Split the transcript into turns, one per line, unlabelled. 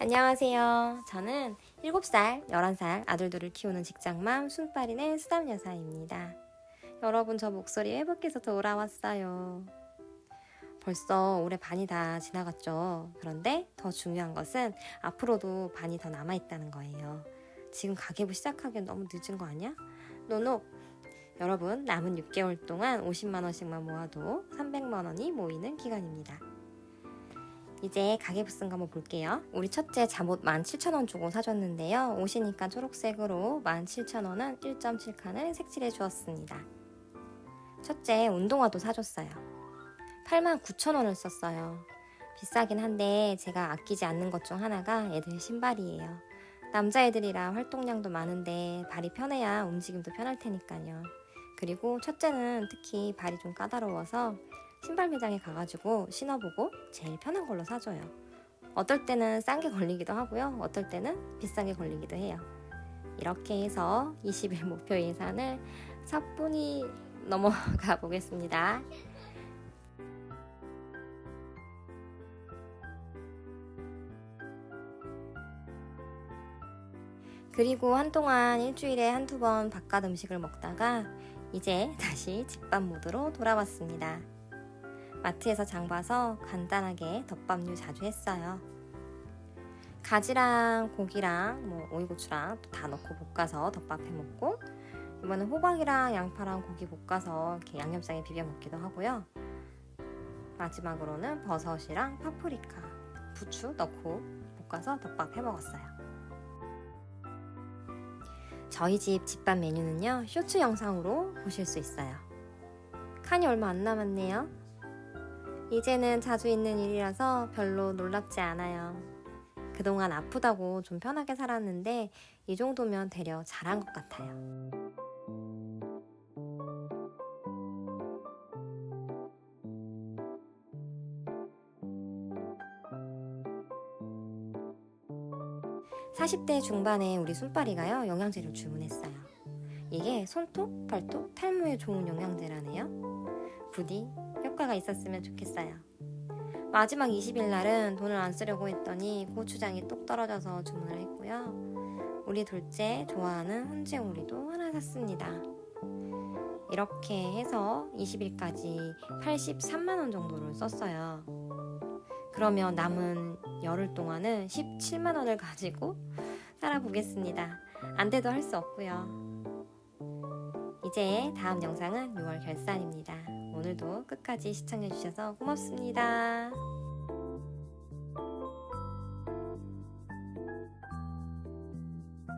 안녕하세요. 저는 7살, 11살 아들들을 키우는 직장맘 순빨이네 수담여사입니다. 여러분 저 목소리 회복해서 돌아왔어요. 벌써 올해 반이 다 지나갔죠. 그런데 더 중요한 것은 앞으로도 반이 더 남아있다는 거예요. 지금 가계부 시작하기엔 너무 늦은 거 아니야? 노노! 여러분 남은 6개월 동안 50만 원씩만 모아도 300만 원이 모이는 기간입니다. 이제 가계부 쓴 거 한번 볼게요. 우리 첫째 잠옷 17,000원 주고 사줬는데요. 옷이니까 초록색으로 17,000원은 1.7칸을 색칠해 주었습니다. 첫째 운동화도 사줬어요. 89,000원을 썼어요. 비싸긴 한데 제가 아끼지 않는 것 중 하나가 애들 신발이에요. 남자애들이라 활동량도 많은데 발이 편해야 움직임도 편할 테니까요. 그리고 첫째는 특히 발이 좀 까다로워서 신발 매장에 가가지고 신어보고 제일 편한 걸로 사줘요. 어떨 때는 싼 게 걸리기도 하고요. 어떨 때는 비싼 게 걸리기도 해요. 이렇게 해서 20일 목표 예산을 사뿐히 넘어가 보겠습니다. 그리고 한동안 일주일에 한두 번 바깥 음식을 먹다가 이제 다시 집밥 모드로 돌아왔습니다. 마트에서 장 봐서 간단하게 덮밥류 자주 했어요. 가지랑 고기랑 뭐 오이고추랑 다 넣고 볶아서 덮밥 해 먹고 이번엔 호박이랑 양파랑 고기 볶아서 이렇게 양념장에 비벼 먹기도 하고요. 마지막으로는 버섯이랑 파프리카, 부추 넣고 볶아서 덮밥 해 먹었어요. 저희 집 집밥 메뉴는요, 쇼츠 영상으로 보실 수 있어요. 칸이 얼마 안 남았네요. 이제는 자주 있는 일이라서 별로 놀랍지 않아요. 그동안 아프다고 좀 편하게 살았는데, 이 정도면 되려 잘한 것 같아요. 사십 대 중반에 우리 손빨이가요 영양제를 주문했어요. 이게 손톱, 발톱, 탈모에 좋은 영양제라네요. 부디 효과가 있었으면 좋겠어요. 마지막 20일 날은 돈을 안 쓰려고 했더니 고추장이 똑 떨어져서 주문을 했고요. 우리 둘째 좋아하는 훈제오리도 하나 샀습니다. 이렇게 해서 20일까지 83만 원 정도를 썼어요. 그러면 남은 열흘 동안은 17만 원을 가지고 살아보겠습니다. 안 돼도 할 수 없고요. 이제 다음 영상은 6월 결산입니다. 오늘도 끝까지 시청해주셔서 고맙습니다.